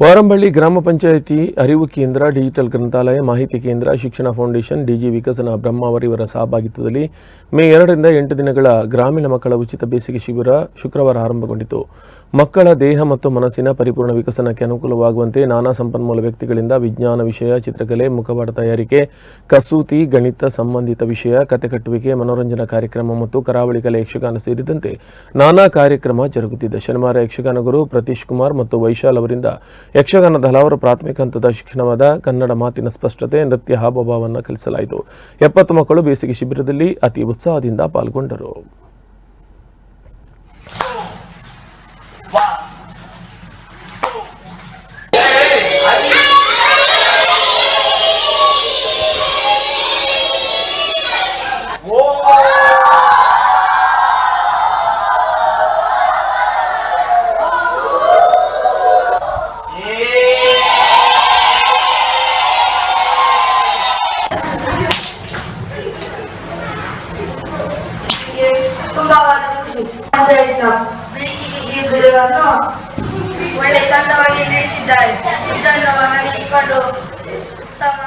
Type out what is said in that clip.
ವಾರಂಬಳ್ಳಿ ಗ್ರಾಮ ಪಂಚಾಯಿತಿ ಅರಿವು ಕೇಂದ್ರ, ಡಿಜಿಟಲ್ ಗ್ರಂಥಾಲಯ, ಮಾಹಿತಿ ಕೇಂದ್ರ, ಶಿಕ್ಷಣ ಫೌಂಡೇಶನ್, ಡಿಜಿ ವಿಕಸನ ಬ್ರಹ್ಮಾವರಿವರ ಸಹಭಾಗಿತ್ವದಲ್ಲಿ ಮೇ ಎರಡರಿಂದ ಎಂಟು ದಿನಗಳ ಗ್ರಾಮೀಣ ಮಕ್ಕಳ ಉಚಿತ ಬೇಸಿಗೆ ಶಿಬಿರ ಶುಕ್ರವಾರ ಆರಂಭಗೊಂಡಿತು. ಮಕ್ಕಳ ದೇಹ ಮತ್ತು ಮನಸ್ಸಿನ ಪರಿಪೂರ್ಣ ವಿಕಸನಕ್ಕೆ ಅನುಕೂಲವಾಗುವಂತೆ ನಾನಾ ಸಂಪನ್ಮೂಲ ವ್ಯಕ್ತಿಗಳಿಂದ ವಿಜ್ಞಾನ ವಿಷಯ, ಚಿತ್ರಕಲೆ, ಮುಖವಾಡ ತಯಾರಿಕೆ, ಕಸೂತಿ, ಗಣಿತ ಸಂಬಂಧಿತ ವಿಷಯ, ಕತೆ ಕಟ್ಟುವಿಕೆ, ಮನೋರಂಜನಾ ಕಾರ್ಯಕ್ರಮ ಮತ್ತು ಕರಾವಳಿ ಕಲೆ ಯಕ್ಷಗಾನ ಸೇರಿದಂತೆ ನಾನಾ ಕಾರ್ಯಕ್ರಮ ಜರುಗುತ್ತಿದೆ. ಶನಿವಾರ ಯಕ್ಷಗಾನ ಗುರು ಪ್ರತೀಶ್ ಕುಮಾರ್ ಮತ್ತು ವೈಶಾಲ್ ಅವರಿಂದ ಯಕ್ಷಗಾನದ ಹಲವಾರು ಪ್ರಾಥಮಿಕ ಹಂತದ ಶಿಕ್ಷಣವಾದ ಕನ್ನಡ ಮಾತಿನ ಸ್ಪಷ್ಟತೆ, ನೃತ್ಯ ಹಾವಭಾವವನ್ನು ಕಲಿಸಲಾಯಿತು. ಎಪ್ಪತ್ತು ಮಕ್ಕಳು ಬೇಸಿಗೆ ಶಿಬಿರದಲ್ಲಿ ಅತಿ ಉತ್ಸಾಹದಿಂದ ಪಾಲ್ಗೊಂಡರು. ತುಂಬವಾದ ಖುಷಿ ಪಂಚಾಯತ್ನ ಬೇಸಿಗೆ ಶಿಬಿರವನ್ನು ಒಳ್ಳೆ ತಂಡವಾಗಿ ನಡೆಸಿದ್ದಾರೆ ಇದನ್ನು ಇಟ್ಕೊಂಡು ತಮ್ಮ